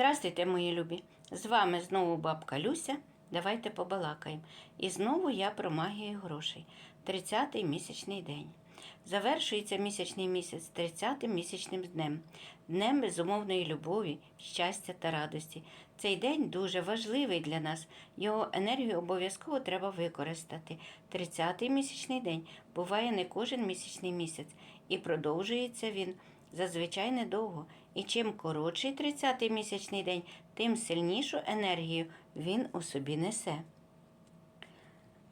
Здрастуйте, мої любі! З вами знову бабка Люся. Давайте побалакаємо. І знову я про магію грошей. 30-й місячний день. Завершується місячний місяць 30-м місячним днем, днем безумовної любові, щастя та радості. Цей день дуже важливий для нас. Його енергію обов'язково треба використати. 30-й місячний день буває не кожен місячний місяць, і продовжується він зазвичай недовго. І чим коротший 30-й місячний день, тим сильнішу енергію він у собі несе.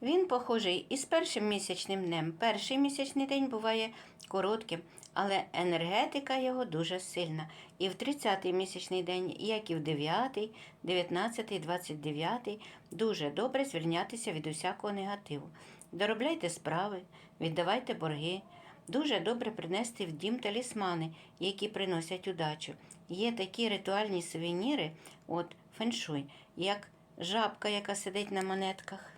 Він похожий із першим місячним днем. Перший місячний день буває коротким, але енергетика його дуже сильна. І в 30-й місячний день, як і в 9-й, 19-й, 29-й, дуже добре звільнятися від усякого негативу. Доробляйте справи, віддавайте борги. Дуже добре принести в дім талісмани, які приносять удачу. Є такі ритуальні сувеніри, от феншуй, як жабка, яка сидить на монетках.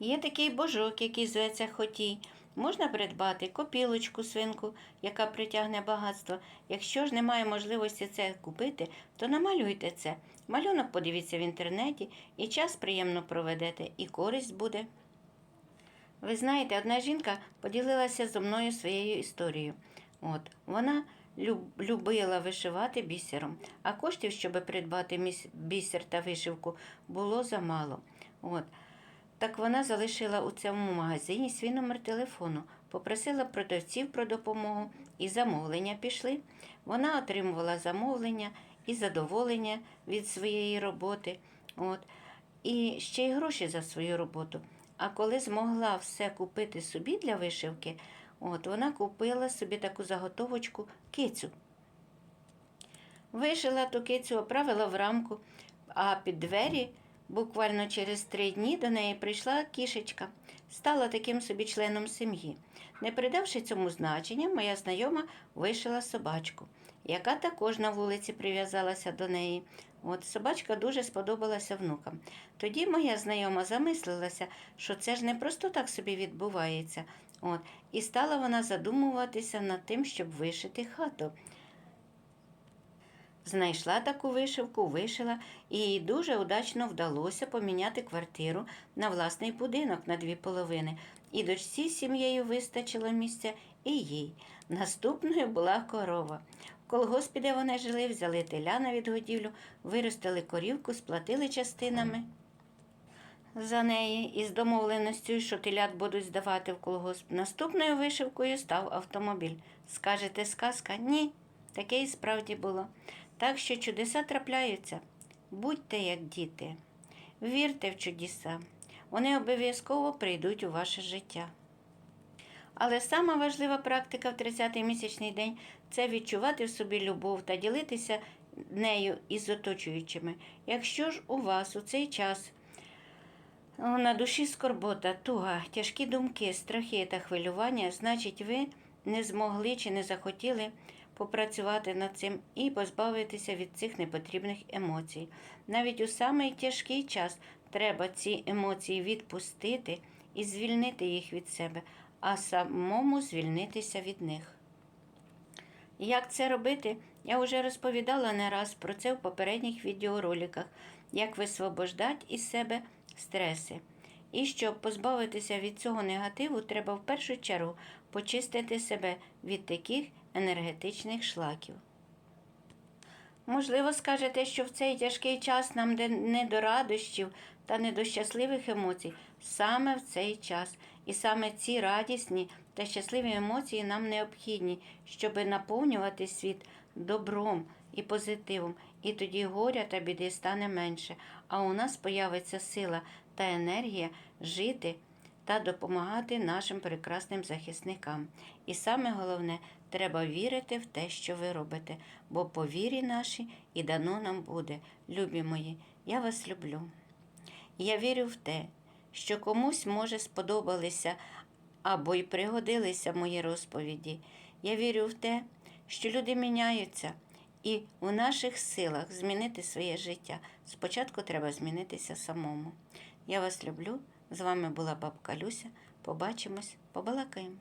Є такий божок, який зветься хотій. Можна придбати копілочку свинку, яка притягне багатство. Якщо ж немає можливості це купити, то намалюйте це. Малюнок подивіться в інтернеті, і час приємно проведете, і користь буде. Ви знаєте, одна жінка поділилася зо мною своєю історією. От, вона любила вишивати бісером, а коштів, щоб придбати бісер та вишивку, було замало. От. Так вона залишила у цьому магазині свій номер телефону, попросила продавців про допомогу, і замовлення пішли. Вона отримувала замовлення і задоволення від своєї роботи, от, і ще й гроші за свою роботу. А коли змогла все купити собі для вишивки, от, вона купила собі таку заготовочку кицю. Вишила ту кицю, оправила в рамку, а під двері буквально через три дні до неї прийшла кішечка, стала таким собі членом сім'ї. Не придавши цьому значення, моя знайома вишила собачку, яка також на вулиці прив'язалася до неї. От собачка дуже сподобалася внукам. Тоді моя знайома замислилася, що це ж не просто так собі відбувається. От, і стала вона задумуватися над тим, щоб вишити хату. Знайшла таку вишивку, вишила, і їй дуже удачно вдалося поміняти квартиру на власний будинок на дві половини. І дочці з сім'єю вистачило місця, і їй. Наступною була корова. Колгоспі, де вони жили, взяли теля на відгодівлю, виростили корівку, сплатили частинами за неї із домовленістю, що телят будуть здавати в колгосп. Наступною вишивкою став автомобіль. Скажете, сказка? Ні. Таке і справді було. Так що чудеса трапляються. Будьте як діти, вірте в чудеса. Вони обов'язково прийдуть у ваше життя. Але сама важлива практика в 30-й місячний день це відчувати в собі любов та ділитися нею із оточуючими. Якщо ж у вас у цей час на душі скорбота, туга, тяжкі думки, страхи та хвилювання, значить, ви не змогли чи не захотіли попрацювати над цим і позбавитися від цих непотрібних емоцій. Навіть у самий тяжкий час треба ці емоції відпустити і звільнити їх від себе, а самому звільнитися від них. Як це робити, я вже розповідала не раз про це в попередніх відеороликах, як висвобождати із себе стреси. І щоб позбавитися від цього негативу, треба в першу чергу почистити себе від таких енергетичних шлаків. Можливо, скажете, що в цей тяжкий час нам не до радощів та не до щасливих емоцій, саме в цей час. І саме ці радісні та щасливі емоції нам необхідні, щоб наповнювати світ добром і позитивом. І тоді горя та біди стане менше, а у нас появиться сила та енергія жити та допомагати нашим прекрасним захисникам. І саме головне, треба вірити в те, що ви робите, бо по вірі нашій і дано нам буде. Любі мої, я вас люблю. Я вірю в те, що комусь може сподобалися або й пригодилися мої розповіді. Я вірю в те, що люди міняються, і у наших силах змінити своє життя. Спочатку треба змінитися самому. Я вас люблю. З вами була бабка Люся. Побачимось, побалакаємо.